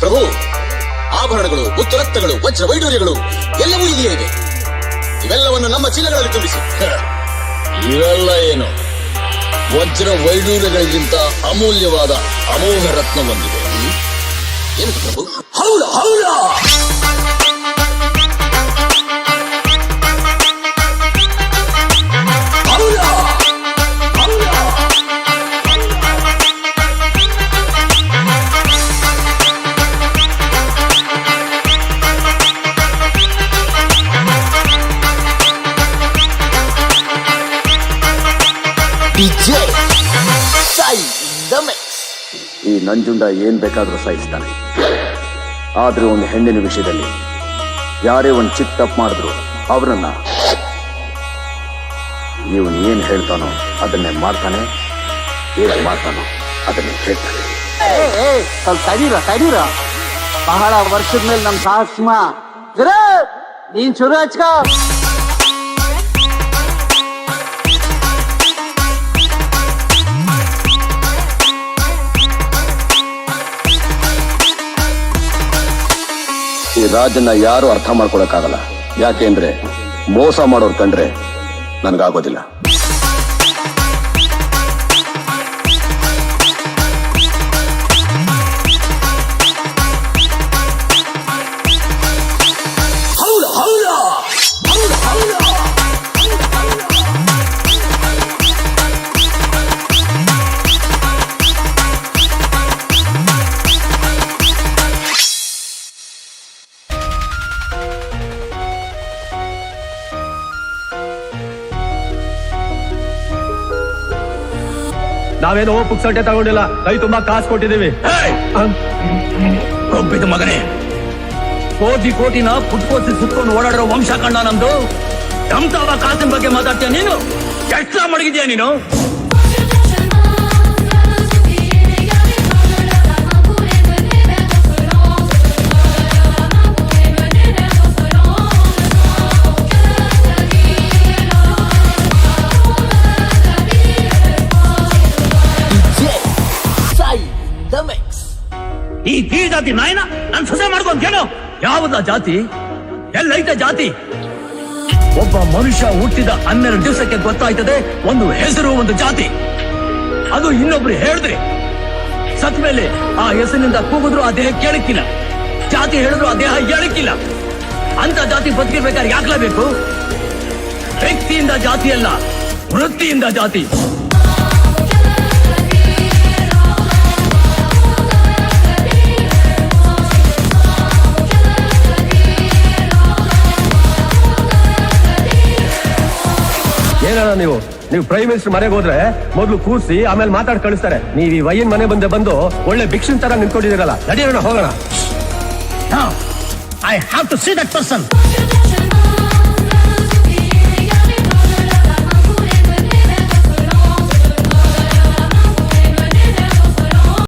ಪ್ರಭು ಆಭರಣಗಳು ಮುತ್ತು ರಕ್ತಗಳು ವಜ್ರ ವೈಡೂರ್ಯಗಳು ಎಲ್ಲವೂ ಇದೆಯೇ ಇದೆ ಇವೆಲ್ಲವನ್ನು ನಮ್ಮ ಚೀಲಗಳಲ್ಲಿ ತುಂಬಿಸಿ. ಇವೆಲ್ಲ ಏನು? ವಜ್ರ ವೈಡೂರ್ಯಗಳಿಗಿಂತ ಅಮೂಲ್ಯವಾದ ಅಮೋಘ ರತ್ನ ಬಂದಿದೆ ಏನು ಪ್ರಭು? ಹೌದಾ ಹೌದ! ಈ ನಂಜುಂಡ ಏನ್ ಬೇಕಾದ್ರೂ ಸಹಿಸ್ತಾನೆ. ಆದ್ರೆ ಒಂದು ಹೆಣ್ಣಿನ ವಿಷಯದಲ್ಲಿ ಯಾರೇ ಒಂದು ಚಿಕ್ಕ ತಪ್ಪು ಮಾಡಿದ್ರು ಅವರನ್ನ ನೀವು ಏನ್ ಹೇಳ್ತಾನೋ ಅದನ್ನೇ ಮಾಡ್ತಾನೆ ಏನ್ ಮಾಡ್ತಾನೋ ಅದನ್ನೇ ಹೇಳ್ತಾನೆ. ಸ್ವಲ್ಪ ತಡೀರ ತಡೀರ. ಬಹಳ ವರ್ಷದ ಮೇಲೆ ನಮ್ ಸಾಹಸ್ಮ ನೀನ್ ಶುರು ಹಚ್ಕೋ. ಈ ರಾಜನ್ನ ಯಾರು ಅರ್ಥ ಮಾಡ್ಕೊಳಕ್ಕಾಗಲ್ಲ. ಯಾಕೆಂದ್ರೆ ಮೋಸ ಮಾಡೋರ್ ಕಂಡ್ರೆ ನನ್ಗಾಗೋದಿಲ್ಲ. ನಾವೇನೋ ಪುಕ್ಸಟ್ಟೆ ತಗೊಂಡಿಲ್ಲ. ಕೈ ತುಂಬಾ ಕಾಸು ಕೊಟ್ಟಿದೀವಿ ಒಬ್ಬಿದ ಮಗನೇ. ಕೋಟಿ ಕೋಟಿನ ಪುಟ್ಕೋಸಿ ಸುತ್ಕೊಂಡು ಓಡಾಡಿರೋ ವಂಶ ಕಂಡ ನಮ್ದು ಎಂತವ ಕಾಸಿನ ಬಗ್ಗೆ ಮಾತಾಡ್ತೀಯ ನೀನು? ಎಷ್ಟ ಮಡಗಿದ್ಯಾ ನೀನು? ಈ ಈ ಜಾತಿ ನಾಯನ ನನ್ ಸೊಸೆ ಮಾಡ್ಕೊಂತೇನು ಯಾವ್ದ ಜಾತಿ? ಎಲ್ಲೈತೆ ಜಾತಿ? ಒಬ್ಬ ಮನುಷ್ಯ ಹುಟ್ಟಿದ ಹನ್ನೆರಡು ದಿವಸಕ್ಕೆ ಗೊತ್ತಾಯ್ತದೆ, ಒಂದು ಹೆಸರು, ಒಂದು ಜಾತಿ. ಅದು ಇನ್ನೊಬ್ರು ಹೇಳಿದ್ರಿ. ಸತ್ ಮೇಲೆ ಆ ಹೆಸರಿನಿಂದ ಕೂಗಿದ್ರು ಆ ದೇಹ ಕೇಳಕ್ಕಿಲ್ಲ. ಜಾತಿ ಹೇಳಿದ್ರು ಆ ದೇಹ ಹೇಳಕ್ಕಿಲ್ಲ ಅಂತ ಜಾತಿ ಬದುಕಿರ್ಬೇಕಾದ್ರೆ ಯಾಕಲೇಬೇಕು ವ್ಯಕ್ತಿಯಿಂದ ಜಾತಿ ಅಲ್ಲ, ವೃತ್ತಿಯಿಂದ ಜಾತಿ. ನೀವು ಪ್ರೈಮ್ ಮಿನಿಸ್ಟರ್ ಮನೆಗೆ ಹೋದ್ರೆ ಮೊದಲು ಕೂರಿಸಿ ಆಮೇಲೆ ಮಾತಾಡಿ ಕಳಿಸ್ತಾರೆ. ನೀವು ಈ ವಯ್ಯನ್ ಮನೆ ಬಂದೆ ಬಂದು ಒಳ್ಳೆ ಭಿಕ್ಷನ್ ತರ ನಿಂತ್ಕೊಂಡಿದ್ದೀರಲ್ಲ ನಡಿಯೋಣ ಹೋಗೋಣ. I have to see that person.